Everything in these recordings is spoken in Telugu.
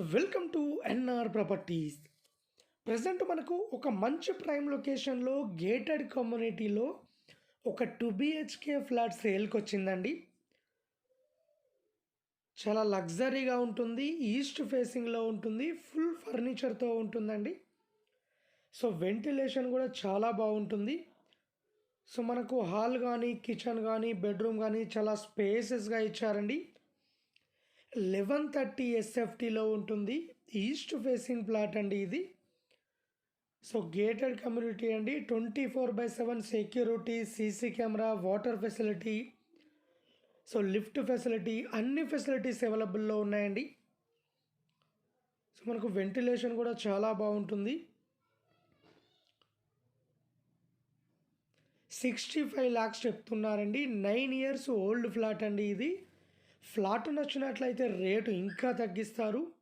Welcome to NR properties. Present మనకు ఒక మంచి ప్రైమ్ లొకేషన్లో గేటెడ్ కమ్యూనిటీలో ఒక టూ బిహెచ్కే ఫ్లాట్ సేల్కి వచ్చిందండి చాలా లగ్జరీగా ఉంటుంది ఈస్ట్ ఫేసింగ్లో ఉంటుంది ఫుల్ ఫర్నిచర్తో ఉంటుందండి. సో వెంటిలేషన్ కూడా చాలా బాగుంటుంది. సో మనకు హాల్ కానీ కిచెన్ కానీ బెడ్రూమ్ కానీ చాలా స్పేసెస్గా ఇచ్చారండి. లెవెన్ థర్టీ ఎస్ఎఫ్టీలో ఉంటుంది. ఈస్ట్ ఫేసింగ్ ప్లాట్ అండి ఇది. సో గేటెడ్ కమ్యూనిటీ అండి. Twenty four by seven security CC camera water facility. So lift facility అన్ని ఫెసిలిటీస్ అవైలబుల్లో ఉన్నాయండి. సో మనకు వెంటిలేషన్ కూడా చాలా బాగుంటుంది. సిక్స్టీ ఫైవ్ ల్యాక్స్ చెప్తున్నారండి. నైన్ ఇయర్స్ ఓల్డ్ ఫ్లాట్ అండి ఇది. ఫ్లాట్ నచ్చినట్లయితే రేటు ఇంకా తగ్గిస్తారు.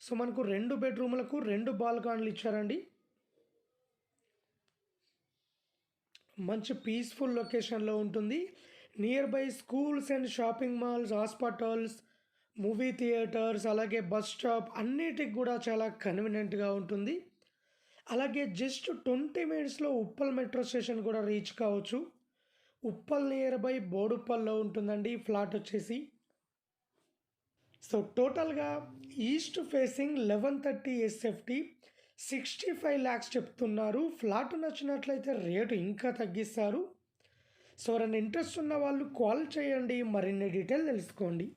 సో మనకు రెండు బెడ్రూమ్లకు రెండు బాల్కాన్లు ఇచ్చారండి. మంచి పీస్ఫుల్ లొకేషన్లో ఉంటుంది. Near by schools and shopping malls hospitals movie theatres అలాగే బస్ స్టాప్ అన్నిటికి కూడా చాలా కన్వీనియంట్గా ఉంటుంది. అలాగే జస్ట్ ట్వంటీ మినిట్స్లో ఉప్పల్ మెట్రో స్టేషన్ కూడా రీచ్ కావచ్చు. ఉప్పల్ నియర్ బై బోడుప్పల్లో ఉంటుందండి ఫ్లాట్ వచ్చేసి. సో టోటల్గా east facing eleven thirty SFT sixty five lakhs చెప్తున్నారు. ఫ్లాట్ నచ్చినట్లయితే రేటు ఇంకా తగ్గిస్తారు. సో ఎవరైనా ఇంట్రెస్ట్ ఉన్న వాళ్ళు కాల్ చేయండి. మరిన్ని డీటెయిల్ తెలుసుకోండి.